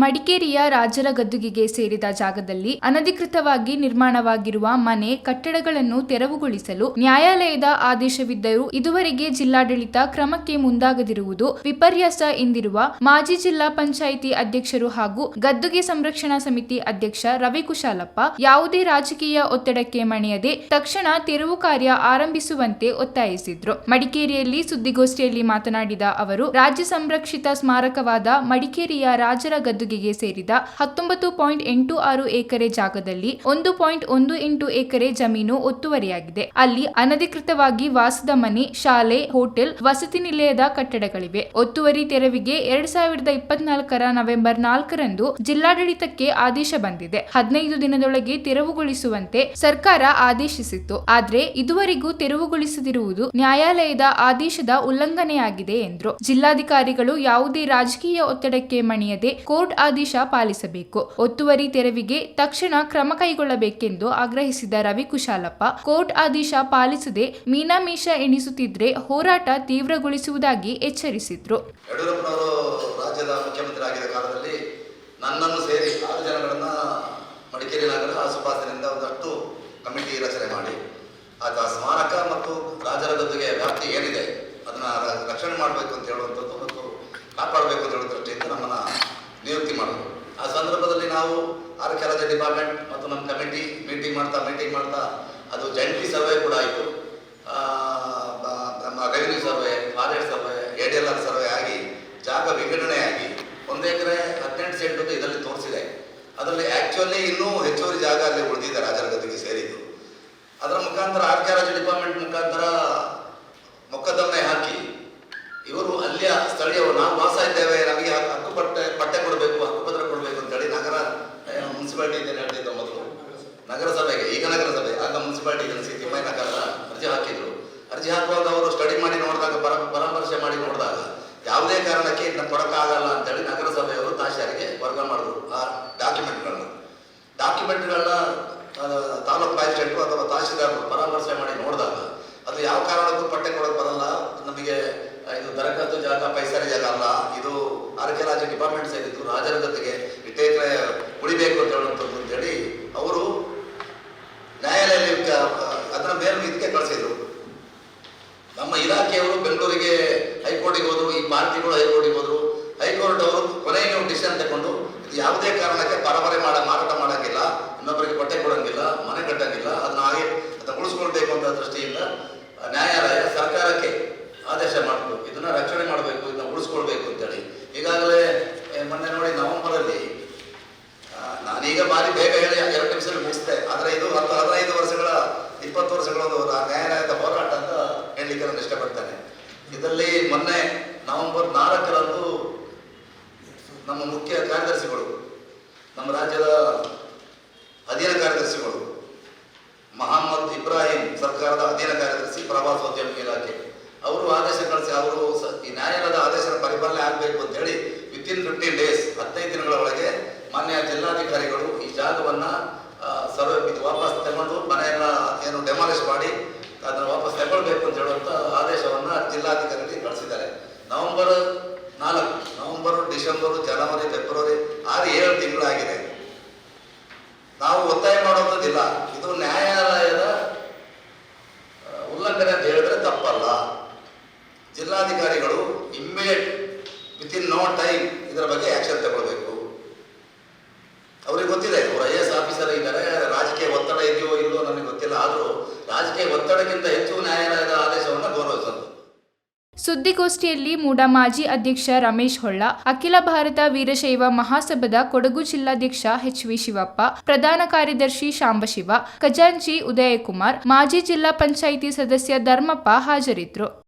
ಮಡಿಕೇರಿಯ ರಾಜರ ಗದ್ದುಗೆಗೆ ಸೇರಿದ ಜಾಗದಲ್ಲಿ ಅನಧಿಕೃತವಾಗಿ ನಿರ್ಮಾಣವಾಗಿರುವ ಮನೆ ಕಟ್ಟಡಗಳನ್ನು ತೆರವುಗೊಳಿಸಲು ನ್ಯಾಯಾಲಯದ ಆದೇಶವಿದ್ದರೂ ಇದುವರೆಗೆ ಜಿಲ್ಲಾಡಳಿತ ಕ್ರಮಕ್ಕೆ ಮುಂದಾಗದಿರುವುದು ವಿಪರ್ಯಾಸ ಎಂದಿರುವ ಮಾಜಿ ಜಿಲ್ಲಾ ಪಂಚಾಯಿತಿ ಅಧ್ಯಕ್ಷರು ಹಾಗೂ ಗದ್ದುಗೆ ಸಂರಕ್ಷಣಾ ಸಮಿತಿ ಅಧ್ಯಕ್ಷ ರವಿ ಕುಶಾಲಪ್ಪ ಯಾವುದೇ ರಾಜಕೀಯ ಒತ್ತಡಕ್ಕೆ ಮಣಿಯದೆ ತಕ್ಷಣ ತೆರವು ಕಾರ್ಯ ಆರಂಭಿಸುವಂತೆ ಒತ್ತಾಯಿಸಿದ್ರು. ಮಡಿಕೇರಿಯಲ್ಲಿ ಸುದ್ದಿಗೋಷ್ಠಿಯಲ್ಲಿ ಮಾತನಾಡಿದ ಅವರು, ರಾಜ್ಯ ಸಂರಕ್ಷಿತ ಸ್ಮಾರಕವಾದ ಮಡಿಕೇರಿಯ ರಾಜರ ಗದ್ದುಗೆಗೆ ಸೇರಿದ ಹತ್ತೊಂಬತ್ತು ಪಾಯಿಂಟ್ ಎಂಟು ಆರು ಎಕರೆ ಜಾಗದಲ್ಲಿ ಒಂದು ಪಾಯಿಂಟ್ ಒಂದು ಎಂಟು ಎಕರೆ ಜಮೀನು ಒತ್ತುವರಿಯಾಗಿದೆ. ಅಲ್ಲಿ ಅನಧಿಕೃತವಾಗಿ ವಾಸದ ಮನೆ, ಶಾಲೆ, ಹೋಟೆಲ್, ವಸತಿ ನಿಲಯದ ಕಟ್ಟಡಗಳಿವೆ. ಒತ್ತುವರಿ ತೆರವಿಗೆ ಎರಡ್ ಸಾವಿರದ ಇಪ್ಪತ್ನಾಲ್ಕರ ನವೆಂಬರ್ ನಾಲ್ಕರಂದು ಜಿಲ್ಲಾಡಳಿತಕ್ಕೆ ಆದೇಶ ಬಂದಿದೆ. ಹದಿನೈದು ದಿನದೊಳಗೆ ತೆರವುಗೊಳಿಸುವಂತೆ ಸರ್ಕಾರ ಆದೇಶಿಸಿತ್ತು. ಆದರೆ ಇದುವರೆಗೂ ತೆರವುಗೊಳಿಸದಿರುವುದು ನ್ಯಾಯಾಲಯದ ಆದೇಶದ ಉಲ್ಲಂಘನೆಯಾಗಿದೆ ಎಂದರು. ಜಿಲ್ಲಾಧಿಕಾರಿಗಳು ಯಾವುದೇ ರಾಜಕೀಯ ಒತ್ತಡಕ್ಕೆ ಮಣಿಯದೆ ಕೋರ್ಟ್ ಆದೇಶ ಪಾಲಿಸಬೇಕು. ಒತ್ತುವರಿ ತೆರವಿಗೆ ತಕ್ಷಣ ಕ್ರಮ ಕೈಗೊಳ್ಳಬೇಕೆಂದು ಆಗ್ರಹಿಸಿದ ರವಿ ಕುಶಾಲಪ್ಪ, ಕೋರ್ಟ್ ಆದೇಶ ಪಾಲಿಸದೆ ಮೀನಾಮೀಷ ಎಣಿಸುತ್ತಿದ್ರೆ ಹೋರಾಟ ತೀವ್ರಗೊಳಿಸುವುದಾಗಿ ಎಚ್ಚರಿಸಿದ್ರು. ಮುಖ್ಯಮಂತ್ರಿ ಆಗಿದ್ದ ಕಾಲದಲ್ಲಿ ನನ್ನನ್ನು ಸೇರಿ ಜನಗಳನ್ನು ನಗರ ಮಾಡಿ. ಸ್ಮಾರಕ ಮತ್ತು ರಾಜರ ಏನಿದೆ, ಅದನ್ನ ರಕ್ಷಣೆ ಮಾಡಬೇಕು ಅಂತ ಹೇಳುವಂಥದ್ದು ಮತ್ತು ಕಾಪಾಡಬೇಕು ಅಂತ ಹೇಳುವ ದೃಷ್ಟಿಯಿಂದ ನಮ್ಮನ್ನು ನಾವು ಆರ್ಕಿಯಾಲಜಿ ಡಿಪಾರ್ಟ್ಮೆಂಟ್ ಮತ್ತು ನಮ್ಮ ಕಮಿಟಿ ಮೀಟಿಂಗ್ ಮಾಡ್ತಾ ಮೀಟಿಂಗ್ ಮಾಡ್ತಾ ಅದು ಜಂಟಿ ಸರ್ವೆ ಕೂಡ ಆಯಿತು. ನಮ್ಮ revenue survey forest survey A R survey ಆಗಿ, ಜಾಗ ವಿಂಗಡಣೆ ಆಗಿ ಒಂದು ಎಕರೆ ಹದಿನೆಂಟು ಸೆಂಟ್ ಇದರಲ್ಲಿ ತೋರಿಸಿದೆ. ಅದರಲ್ಲಿ ಆ್ಯಕ್ಚುಲಿ ಇನ್ನೂ ಹೆಚ್ಚುವರಿ ಜಾಗ ಅಲ್ಲಿ ಉಳಿದಿದೆ ರಾಜರ ಗದ್ದುಗೆ ಸೇರಿದ್ದು. ಅದರ ಮುಖಾಂತರ ಆರ್ಕ್ಯಾಲಜಿ ಡಿಪಾರ್ಟ್ಮೆಂಟ್ ಮುಖಾಂತರ ಮೊಕದ್ದಮೆ ಹಾಕಿ ಇವರು ಅಲ್ಲಿಯ ಸ್ಥಳೀಯರು, ನಾವು ವಾಸ ಇದ್ದೇವೆ ನಮಗೆ ಹಕ್ಕು ಹಕ್ಕು ಪಟ್ಟೆ ಪಟ್ಟೆ ಕೊಡಬೇಕು ಹಕ್ಕುಪತ್ರ ಕೊಡಬೇಕು ಅಂತೇಳಿ ನಗರ ಮುನ್ಸಿಪಾಲಿಟಿ ಅಂತ ಹೇಳ್ತಿದ್ದ ಮೊದಲು ನಗರಸಭೆಗೆ, ಈಗ ನಗರಸಭೆ, ಆಗ ಮುನ್ಸಿಪಾಲಿಟಿ ಏಜೆನ್ಸಿ ತಿಮ್ಮಯ್ಯ ನಗರ ಅರ್ಜಿ ಹಾಕಿದ್ರು. ಅರ್ಜಿ ಹಾಕುವಾಗ ಅವರು ಸ್ಟಡಿ ಮಾಡಿ ನೋಡಿದಾಗ, ಪರ, ಪರಾಮರ್ಶೆ ಮಾಡಿ ನೋಡಿದಾಗ, ಯಾವುದೇ ಕಾರಣಕ್ಕೆ ಇದನ್ನ ಕೊಡಕ್ಕಾಗಲ್ಲ ಅಂತೇಳಿ ನಗರಸಭೆಯವರು ತಾಶಾರಿಗೆ ವರ್ಗ ಮಾಡಿದ್ರು. ಆ ಡಾಕ್ಯುಮೆಂಟ್ಗಳನ್ನ ಡಾಕ್ಯುಮೆಂಟ್ಗಳನ್ನ ತಾಲೂಕು ಮ್ಯಾಜಿಸ್ಟ್ರೇಟು ಅಥವಾ ತಹಶೀಲ್ದಾರರು ಪರಾಮರ್ಶೆ ಮಾಡಿ ನೋಡಿದಾಗ, ಅದು ಯಾವ ಕಾರಣಕ್ಕೂ ಪಟ್ಟೆ ಕೊಡೋಕೆ ಬರಲ್ಲ. ನಮಗೆ ಇದು ದರಖಾಸ್ತು ಜಾಗ, ಪೈಸಾರಿ ಜಾಗ ಅಲ್ಲ. ಇದು ಆರ್ಕಿಯಾಲಜಿ ಡಿಪಾರ್ಟ್ಮೆಂಟ್ ಸೇರಿದ್ದು ರಾಜರ ಜೊತೆಗೆ ಇಟ್ಟೇ ಉಳಿಬೇಕು ಅಂತ ಹೇಳುವಂಥದ್ದು ಅಂತೇಳಿ ಅವರು ನ್ಯಾಯಾಲಯದಲ್ಲಿ ಅದನ್ನ ಮೇಲೆ ಇದಕ್ಕೆ ಕಳಿಸಿದ್ರು. ನಮ್ಮ ಇಲಾಖೆಯವರು ಬೆಂಗಳೂರಿಗೆ ಹೈಕೋರ್ಟಿಗೆ ಹೋದ್ರು, ಈ ಪಾರ್ಟಿಗಳು ಹೈಕೋರ್ಟಿಗೆ ಹೋದ್ರು. ಹೈಕೋರ್ಟ್ ಅವರು ಕೊನೆಗೆ ಡಿಸಿಷನ್ ತಗೊಂಡು ಯಾವುದೇ ಕಾರಣಕ್ಕೆ ಪರಬರೆ ಮಾಡ ಮಾರಾಟ ಮಾಡಂಗಿಲ್ಲ ಇನ್ನೊಬ್ಬರಿಗೆ ಬಟ್ಟೆ ಕೊಡಂಗಿಲ್ಲ ಮನೆ ಕಟ್ಟಂಗಿಲ್ಲ ಅದನ್ನ ಹಾಗೆ ಅದನ್ನ ಉಳಿಸ್ಕೊಳ್ಬೇಕು ಅಂತ ದೃಷ್ಟಿಯಿಂದ ನ್ಯಾಯಾಲಯ ಸರ್ಕಾರಕ್ಕೆ ಆದೇಶ ಮಾಡಿತು ಇದನ್ನ ರಕ್ಷಣೆ ಮಾಡಬೇಕು ಇದನ್ನ ಉಳಿಸ್ಕೊಳ್ಬೇಕು ಅಂತೇಳಿ ಈಗಾಗಲೇ ಏ, ಮೊನ್ನೆ ನೋಡಿ ನವೆಂಬರಲ್ಲಿ ಆ, ನಾನೀಗ ಬಾರಿ ಬೇಗ ಹೇಳಿ, ಎರಡು ನಿಮಿಷದಲ್ಲಿ ಮುಗಿಸ್ತೆ ಆದರೆ ಇದು ಹತ್ತು, ಹದಿನೈದು ವರ್ಷಗಳ, ಇಪ್ಪತ್ತು ವರ್ಷಗಳ ಒಂದು ನ್ಯಾಯಾಲಯದ ಹೋರಾಟ ಅಂತ ಹೇಳಲಿಕ್ಕೆ ನಾನು ಇಷ್ಟಪಡ್ತೇನೆ. ಇದರಲ್ಲಿ ಮೊನ್ನೆ ನವೆಂಬರ್ ನಾಲ್ಕರಂದು ನಮ್ಮ ಮುಖ್ಯ ಕಾರ್ಯದರ್ಶಿಗಳು, ನಮ್ಮ ರಾಜ್ಯದ ಅಧೀನ ಕಾರ್ಯದರ್ಶಿಗಳು, ಮಹಮ್ಮದ್ ಇಬ್ರಾಹಿಂ ಸರ್ಕಾರದ ಅಧೀನ ಕಾರ್ಯದರ್ಶಿ ಪ್ರವಾಸೋದ್ಯಮ ಇಲಾಖೆ, ಅವರು ಆದೇಶ ಕಳಿಸಿ, ಅವರು ಈ ನ್ಯಾಯಾಲಯದ ಆದೇಶದ ಪರಿಪಾಲನೆ ಆಗಬೇಕು ಅಂತ ಹೇಳಿ ವಿತ್ ಇನ್ ಫಿಫ್ಟೀನ್ ಡೇಸ್ ಹದಿನೈದು ದಿನಗಳ ಒಳಗೆ ಮಾನ್ಯ ಜಿಲ್ಲಾಧಿಕಾರಿಗಳು ಈ ಜಾಗವನ್ನ ಸರ್ವೆ ಇದು ವಾಪಸ್ ತಗೊಂಡು ಮನೆಯನ್ನ ಏನು ಡೆಮಾಲಿಷ್ ಮಾಡಿ ಅದನ್ನ ವಾಪಸ್ ತಗೊಳ್ಬೇಕು ಅಂತ ಹೇಳುವಂತ ಆದೇಶವನ್ನ ಜಿಲ್ಲಾಧಿಕಾರಿಗಳಿಗೆ ಕಳಿಸಿದ್ದಾರೆ. ನವೆಂಬರ್ ನಾಲ್ಕು, ನವೆಂಬರ್, ಡಿಸೆಂಬರ್, ಜನವರಿ, ಫೆಬ್ರವರಿ ಆರು ಏಳು ತಿಂಗಳಾಗಿದೆ. ನಾವು ಒತ್ತಾಯ ಮಾಡುವಂಥದ್ದಿಲ್ಲ. ಇದು ನ್ಯಾಯಾಲಯದ ಆಫೀಸರ್ ಇದ್ದಾರೆ, ರಾಜಕೀಯ ಒತ್ತಡ ಇದೆಯೋ ಇಲ್ಲೋ ನನಗೆ ಗೊತ್ತಿಲ್ಲ. ಆದರೂ ರಾಜಕೀಯ ಒತ್ತಡಕ್ಕಿಂತ ಹೆಚ್ಚು ನ್ಯಾಯಾಲಯದ ಆದೇಶವನ್ನು ಗೌರವಿಸೋದು. ಸುದ್ದಿಗೋಷ್ಠಿಯಲ್ಲಿ ಮೂಡ ಮಾಜಿ ಅಧ್ಯಕ್ಷ ರಮೇಶ್ ಹೊಳ್ಳ, ಅಖಿಲ ಭಾರತ ವೀರಶೈವ ಮಹಾಸಭದ ಕೊಡಗು ಜಿಲ್ಲಾಧ್ಯಕ್ಷ ಎಚ್ ವಿ ಶಿವಪ್ಪ, ಪ್ರಧಾನ ಕಾರ್ಯದರ್ಶಿ ಶಾಂಬಶಿವ, ಖಜಾಂಚಿ ಉದಯಕುಮಾರ್, ಮಾಜಿ ಜಿಲ್ಲಾ ಪಂಚಾಯಿತಿ ಸದಸ್ಯ ಧರ್ಮಪ್ಪ ಹಾಜರಿದ್ದರು